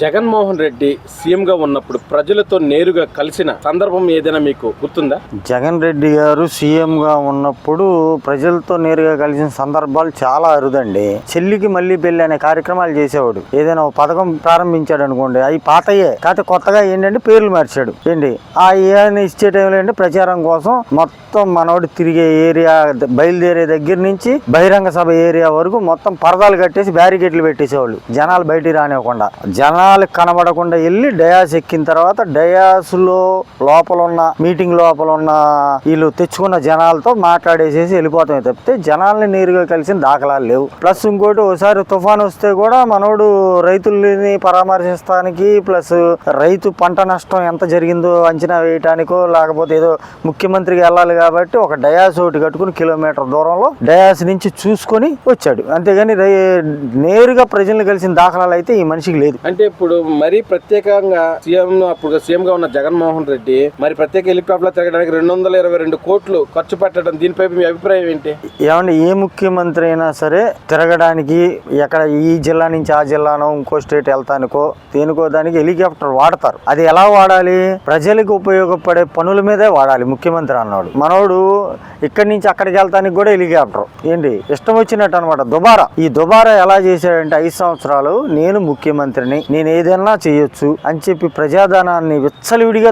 జగన్మోహన్ రెడ్డి సీఎంగా ఉన్నప్పుడు ప్రజలతో నేరుగా కలిసిన సందర్భం ఏదైనా మీకు గుర్తుందా? జగన్ రెడ్డి గారు సీఎం గా ఉన్నప్పుడు ప్రజలతో నేరుగా కలిసిన సందర్భాలు చాలా అరుదండి. చెల్లికి మళ్ళీ పెళ్ళి అనే కార్యక్రమాలు చేసేవాడు. ఏదైనా పథకం ప్రారంభించాడు అనుకోండి అవి పాతయే. కాకపోతే కొత్తగా ఏంటంటే పేర్లు మార్చాడు. ఏంటి? ఆ ఏదైనా ఇచ్చే టైంలో ఏంటి? ప్రచారం కోసం మొత్తం మనోడు తిరిగే ఏరియా బయలుదేరే దగ్గర నుంచి బహిరంగ సభ ఏరియా వరకు మొత్తం పరదాలు కట్టేసి బ్యారికేడ్లు పెట్టేసేవాళ్ళు. జనాలు బయటికి రానివ్వకుండా. జనాలు కనబడకుండా వెళ్ళి డయాస్ ఎక్కిన తర్వాత డయాస్లో లోపల ఉన్న మీటింగ్ లోపల ఉన్న వీళ్ళు తెచ్చుకున్న జనాలతో మాట్లాడేసేసి వెళ్ళిపోతామే తప్పితే జనాల్ని నేరుగా కలిసిన దాఖలాలు లేవు. ప్లస్ ఇంకోటి ఒకసారి తుఫాన్ వస్తే కూడా మనోడు రైతుల్ని పరామర్శిస్తానికి ప్లస్ రైతు పంట నష్టం ఎంత జరిగిందో అంచనా వేయటానికో లేకపోతే ఏదో ముఖ్యమంత్రికి వెళ్ళాలి కాబట్టి ఒక డయాస్ ఒకటి కట్టుకుని కిలోమీటర్ దూరంలో డయాస్ నుంచి చూసుకొని వచ్చాడు. అంతేగాని రై- నేరుగా ప్రజల్ని కలిసిన దాఖలాలు అయితే ఈ మనిషికి లేదు. అంటే ఇప్పుడు మరీ ప్రత్యేకంగా సీఎం అప్పుడు సీఎం గా ఉన్న జగన్మోహన్ రెడ్డి మరి ప్రత్యేక హెలికాప్టర్లో తిరగడానికి రెండు వందల ఇరవై రెండు కోట్లు ఖర్చు పెట్టడం దీనిపై మీ అభిప్రాయం ఏంటి? ఏమంటే ఏ ముఖ్యమంత్రి అయినా సరే తిరగడానికి ఎక్కడ ఈ జిల్లా నుంచి ఆ జిల్లానో ఇంకో స్టేట్ వెళ్తానికో దేనికో దానికి హెలికాప్టర్ వాడతారు. అది ఎలా వాడాలి? ప్రజలకు ఉపయోగపడే పనుల మీదే వాడాలి ముఖ్యమంత్రి అన్నాడు. మనోడు ఇక్కడి నుంచి అక్కడికి వెళ్తానికి కూడా హెలికాప్టర్. ఏంటి? ఇష్టం వచ్చినట్టు అనమాట దుబారా. ఈ దుబారా ఎలా చేశాడంటే ఐదు సంవత్సరాలు నేను ముఖ్యమంత్రిని నేను ఏదైనా చేయొచ్చు అని చెప్పి ప్రజాధనాన్ని విచ్చలవిడిగా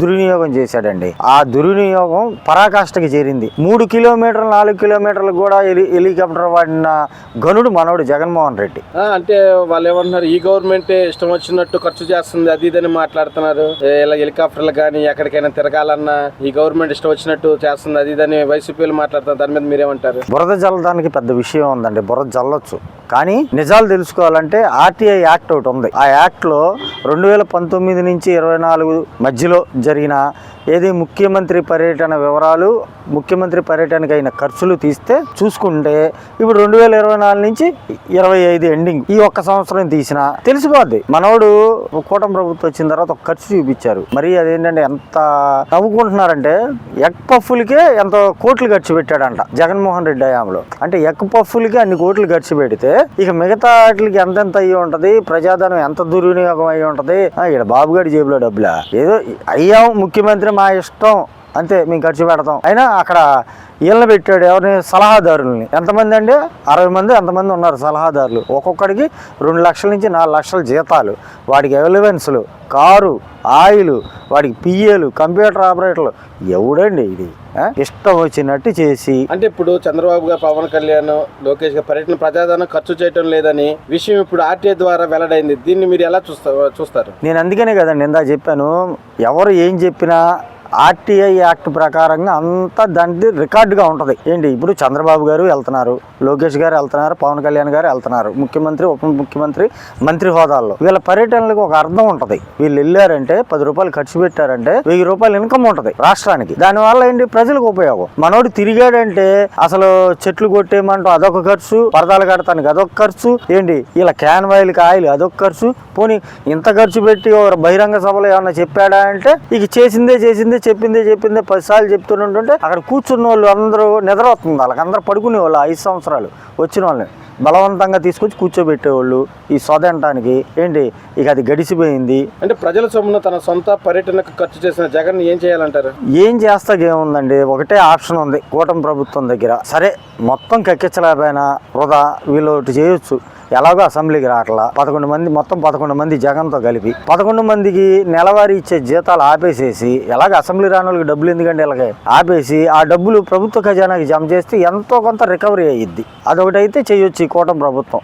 దుర్వినియోగం చేశాడండి. ఆ దుర్వినియోగం పరాకాష్ఠకి చేరింది. మూడు కిలోమీటర్లు నాలుగు కిలోమీటర్లు కూడా హెలి హెలికాప్టర్ వాడిన గనుడు మనవడు జగన్మోహన్ రెడ్డి. అంటే వాళ్ళు ఏమంటున్నారు ఈ గవర్నమెంట్ ఇష్టం వచ్చినట్టు ఖర్చు చేస్తుంది అది ఇదని మాట్లాడుతున్నారు. ఇలా హెలికాప్టర్లు కానీ ఎక్కడికైనా తిరగాలన్నా ఈ గవర్నమెంట్ ఇష్టం వచ్చినట్టు చేస్తుంది అది ఇదని వైసీపీలు మాట్లాడుతున్నారు. దాని మీద మీరేమంటారు? బురద జల్లడానికి పెద్ద విషయం ఉందండి. బురద జల్లొచ్చు. కానీ నిజాలు తెలుసుకోవాలంటే ఆర్టీఐ యాక్ట్ ఒకటి ఉంది. ఆ యాక్ట్లో రెండు వేల పంతొమ్మిది నుంచి ఇరవై నాలుగు మధ్యలో జరిగిన ఏది ముఖ్యమంత్రి పర్యటన వివరాలు ముఖ్యమంత్రి పర్యటనకి అయిన ఖర్చులు తీస్తే చూసుకుంటే ఇప్పుడు రెండు వేల ఇరవై నాలుగు నుంచి ఇరవై ఐదు ఎండింగ్ ఈ ఒక్క సంవత్సరం తీసిన తెలిసిపోద్ది. మనోడు కూటమి ప్రభుత్వం వచ్చిన తర్వాత ఒక ఖర్చు చూపించారు. మరి అదేంటంటే ఎంత నవ్వుకుంటున్నారంటే ఎగ్ పఫ్ఫులకే ఎంత కోట్లు ఖర్చు పెట్టాడంట జగన్మోహన్ రెడ్డి హయాంలో. అంటే ఎగ్ పఫ్ఫులకి అన్ని కోట్లు ఖర్చు పెడితే ఇక మిగతా వాటికి ఎంతెంత అయ్యి ఉంటది? ప్రజాధనం ఎంత దుర్వినియోగం అయ్యి ఉంటది? ఇక్కడ బాబు బాబుగాడి జేబులో డబ్బులా? ఏదో అయ్యాం ముఖ్యమంత్రి మా ఇష్టం. అంతే మేము ఖర్చు పెడతాం. అయినా అక్కడ వీళ్ళని పెట్టాడు ఎవరిని? సలహాదారుల్ని. ఎంతమంది అండి? అరవై మంది ఎంతమంది ఉన్నారు సలహాదారులు? ఒక్కొక్కడికి రెండు లక్షల నుంచి నాలుగు లక్షల జీతాలు. వాడికి ఎలివెన్స్లు కారు ఆయిల్ వాడికి పిఏలు కంప్యూటర్ ఆపరేటర్లు. ఎవడండి ఇది? ఇష్టం వచ్చినట్టు చేసి అంటే ఇప్పుడు చంద్రబాబు గారు పవన్ కళ్యాణ్ లోకేష్ గారు పర్యటన ప్రజాధనం ఖర్చు చేయటం లేదని విషయం ఇప్పుడు ఆర్టీఐ ద్వారా వెల్లడైంది. దీన్ని మీరు ఎలా చూస్తా చూస్తారు? నేను అందుకనే కదండి ఇందా చెప్పాను. ఎవరు ఏం చెప్పినా ఆర్టీఐ యాక్ట్ ప్రకారంగా అంతా దానికి రికార్డుగా ఉంటుంది. ఏంటి? ఇప్పుడు చంద్రబాబు గారు వెళ్తున్నారు లోకేష్ గారు వెళ్తున్నారు పవన్ కళ్యాణ్ గారు వెళ్తున్నారు. ముఖ్యమంత్రి ఉప ముఖ్యమంత్రి మంత్రి హోదాల్లో. వీళ్ళ పర్యటనలకు ఒక అర్థం ఉంటుంది. వీళ్ళు వెళ్ళారంటే పది రూపాయలు ఖర్చు పెట్టారంటే వెయ్యి రూపాయలు ఇన్కమ్ ఉంటుంది రాష్ట్రానికి. దానివల్ల ఏంటి? ప్రజలకు ఉపయోగం. మనోడు తిరిగాడంటే అసలు చెట్లు కొట్టేయమంటూ అదొక ఖర్చు పరదాలు కడతానికి అదొక ఖర్చు. ఏంటి? ఇలా క్యాన్ ఆయిల్కి ఆయిల్ అదొక ఖర్చు. పోనీ ఇంత ఖర్చు పెట్టి ఒక బహిరంగ సభలో ఏమన్నా చెప్పాడా అంటే ఇక చేసిందే చేసిందే చెప్పిందే చెప్పిందే పదిసార్లు చెప్తుంటుంటే అక్కడ కూర్చున్న వాళ్ళు అందరూ నిద్రవుతుంది వాళ్ళకి. అందరూ పడుకునే వాళ్ళు ఐదు సంవత్సరాలు వచ్చిన వాళ్ళని. బలవంతంగా తీసుకొచ్చి కూర్చోబెట్టేవాళ్ళు ఈ సొదంటానికి. ఏంటి? ఇక అది గడిచిపోయింది. అంటే ప్రజల సొమ్మున తన సొంత పర్యటనకు ఖర్చు చేసిన జగన్ ఏం చేయాలంటారు? ఏం చేస్తాకేముందండి ఒకటే ఆప్షన్ ఉంది కూటమి ప్రభుత్వం దగ్గర. సరే మొత్తం కక్కించలేకపోయినా వృధా వీళ్ళు ఒకటి చేయొచ్చు. ఎలాగో అసెంబ్లీకి రావట్లా పదకొండు మంది మొత్తం పదకొండు మంది జగన్తో కలిపి. పదకొండు మందికి నెలవారీ ఇచ్చే జీతాలు ఆపేసేసి ఎలాగ అసెంబ్లీ రాని వాళ్ళకి డబ్బులు ఎందుకంటే ఇలాగే? ఆపేసి ఆ డబ్బులు ప్రభుత్వ ఖజానాకి జమ చేస్తే ఎంతో కొంత రికవరీ అయ్యిద్ది. అదొకటి అయితే చేయొచ్చు ఈ కూటమి ప్రభుత్వం.